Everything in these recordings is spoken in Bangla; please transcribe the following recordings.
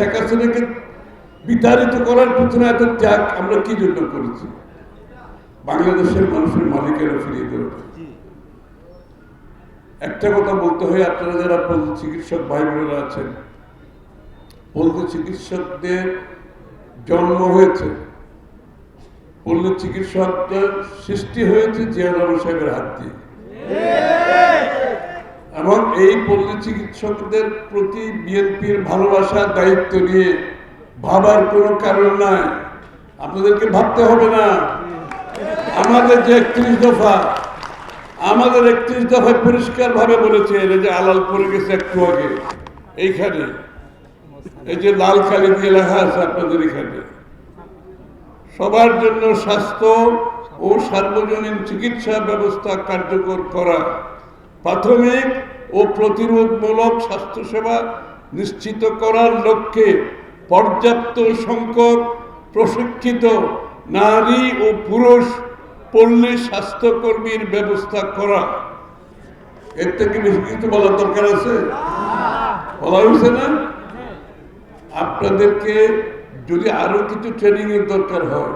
শেখ হাসিনাকে বিতাড়িত করার পিছনে এত ত্যাগ আমরা কি জন্য করেছি? বাংলাদেশের মানুষের মালিকেরা ফিরিয়ে দেবে একটা কথা বলতে হয়, আপনারা যারা পল্লী চিকিৎসক ভাই বোনেরা আছেন পল্লী চিকিৎসকদের জন্ম হয়েছে। পল্লী চিকিৎসকদের সৃষ্টি হয়েছে জিয়া রহমান সাহেবের হাত দিয়ে। এবং এই পল্লী চিকিৎসকদের প্রতি বিএনপির ভালোবাসা দায়িত্ব নিয়ে ভাবার কোনো কারণ নাই। আপনাদেরকে ভাবতে হবে না। আমাদের যে একত্রিশ দফা, আমাদের একত্রিশ দফায় পরিষ্কার ভাবে বলেছে এই যে আলাল পড়ে গেছে একটু আগে, এইখানে। এই যে লাল কালি দিয়ে লেখা আছে আপনাদের এখানে। সবার জন্য স্বাস্থ্য ও সার্বজনীন চিকিৎসা ব্যবস্থা কার্যকর করা। প্রাথমিক ও প্রতিরোধমূলক স্বাস্থ্যসেবা নিশ্চিত করার লক্ষ্যে পর্যাপ্ত সংখ্যক প্রশিক্ষিত নারী ও পুরুষ পল্লী স্বাস্থ্যকর্মীর ব্যবস্থা করা। এর থেকে বেশি কিছু বলার দরকার আছে? বলা হয়েছে না? আপনাদেরকে যদি আরও কিছু ট্রেনিং এর দরকার হয়,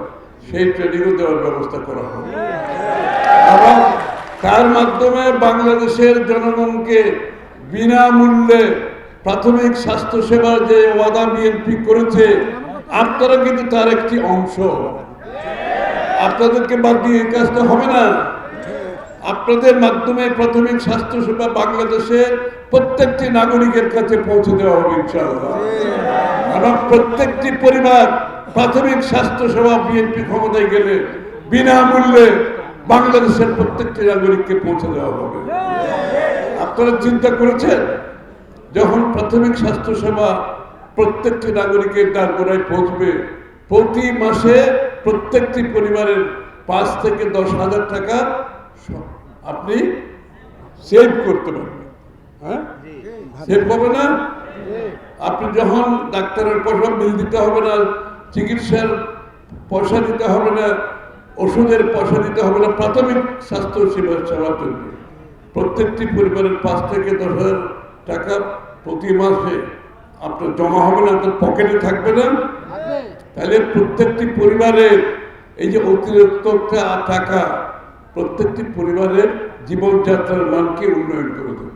সেই ট্রেনিংও দেওয়ার ব্যবস্থা করা হবে। এবং তার মাধ্যমে বাংলাদেশের জনগণকে বিনামূল্যে প্রাথমিক স্বাস্থ্য সেবার যে ওয়াদা বিএনপি করেছে, আপনারা কিন্তু তার একটি অংশ। আপনাদেরকে বাদ দিয়ে এই কাজটা হবে না। আপনাদের মাধ্যমে প্রাথমিক স্বাস্থ্য সেবা বাংলাদেশের প্রত্যেকটি নাগরিকের কাছে পৌঁছে দেওয়া হবে, ইনশাআল্লাহ। প্রত্যেকটি পরিবার প্রাথমিক স্বাস্থ্য সেবা বিএনপি ক্ষমতায় গেলে বিনামূল্যে বাংলাদেশের প্রত্যেকটি নাগরিককে পৌঁছে দেওয়া হবে। আপনারা চিন্তা করেছেন, যখন প্রাথমিক স্বাস্থ্য সেবা প্রত্যেকটি নাগরিকের দ্বারগোড়ায় পৌঁছবে, প্রতি মাসে প্রত্যেকটি পরিবারের পাঁচ থেকে দশ হাজার টাকা আপনি সেভ করতে পারবেন। হ্যাঁ? সেভ হবে না? আপনি যখন ডাক্তারের পয়সা বিল দিতে হবে না, চিকিৎসার পয়সা দিতে হবে না ওষুধের পয়সা দিতে হবে না, প্রাথমিক স্বাস্থ্য সেবা সেবার জন্য। প্রত্যেকটি পরিবারের পাঁচ থেকে দশ হাজার টাকা প্রতি মাসে আপনার জমা হবে না, আপনার পকেটে থাকবে না। তাহলে প্রত্যেকটি পরিবারের এই যে অতিরিক্ত টাকা, প্রত্যেকটি পরিবারের জীবনযাত্রার মানকে উন্নয়ন করে দেবে।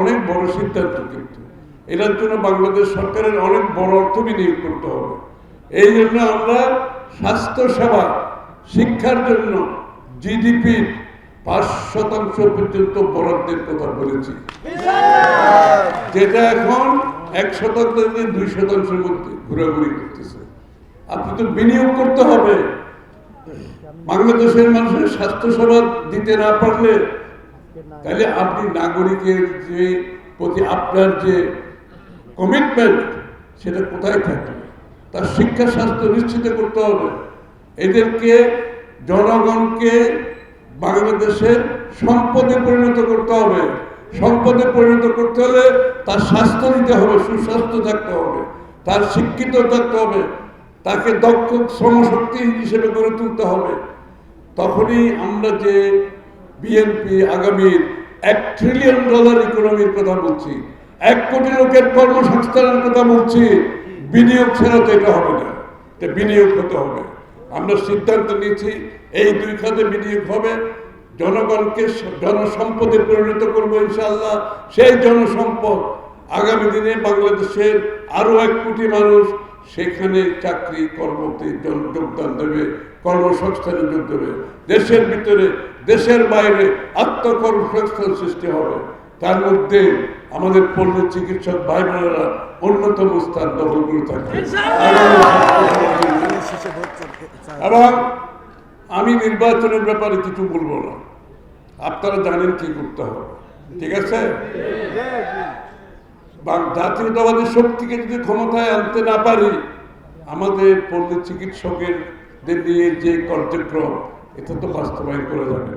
অনেক বড় সিদ্ধান্ত কিন্তু। এটার জন্য বাংলাদেশ সরকারের অনেক বড় অর্থ বিনিয়োগ করতে হবে। এই জন্য আমরা স্বাস্থ্য সেবা শিক্ষার জন্য জিডিপির পাঁচ শতাংশ পর্যন্ত বরাদ্দের কথা বলেছি। যেটা এখন এক শতাংশ থেকে দুই শতাংশের মধ্যে ঘোরাঘুরি করতেছে। আপনি তো বিনিয়োগ করতে হবে। বাংলাদেশের মানুষের স্বাস্থ্য সেবা দিতে না পারলে তাহলে আপনি নাগরিকের যে প্রতি আপনার যে কমিটমেন্ট সেটা কোথায় থাকবে? তার শিক্ষা, স্বাস্থ্য নিশ্চিত করতে হবে। এদেরকে জনগণকে বাংলাদেশের সম্পদে পরিণত করতে হবে। সম্পদে পরিণত করতে হলে তার স্বাস্থ্য দিতে হবে, সুস্বাস্থ্য থাকতে হবে, তার শিক্ষিত থাকতে হবে, তাকে দক্ষ শ্রমশক্তি হিসেবে গড়ে তুলতে হবে। তখনই আমরা যে বিএনপি আগামীর এক ট্রিলিয়ন ডলার ইকোনমির কথা বলছি, এক কোটি লোকের কর্মসংস্থানের কথা বলছি, বিনিয়োগ ছাড়া তো এটা হবে না। বিনিয়োগ হতে হবে। আমরা সিদ্ধান্ত নিয়েছি, এই দুই খাতে বিনিয়োগ হবে। জনগণকে জনসম্পদে পরিণত করব ইনশাল্লাহ সেই জনসম্পদ আগামী দিনে বাংলাদেশের আরও এক কোটি মানুষ সেখানে চাকরি, কর্মতে যোগদান দেবে, কর্মসংস্থানে যোগ দেবে। দেশের ভিতরে, দেশের বাইরে আত্মকর্মসংস্থান সৃষ্টি হবে। তার মধ্যে আমাদের পল্লী চিকিৎসক ভাই বোনেরা অন্যতম স্থান দখল করে থাকবে এবং আমি নির্বাচনের ব্যাপারে কিছু বলব না। আপনারা জানেন কি করতে হবে। ঠিক আছে? জাতীয়তাবাদী শক্তিকে যদি ক্ষমতায় আনতে না পারি, আমাদের পল্লী চিকিৎসকের নিয়ে যে কার্যক্রম, এটা তো বাস্তবায়ন করা যাবে।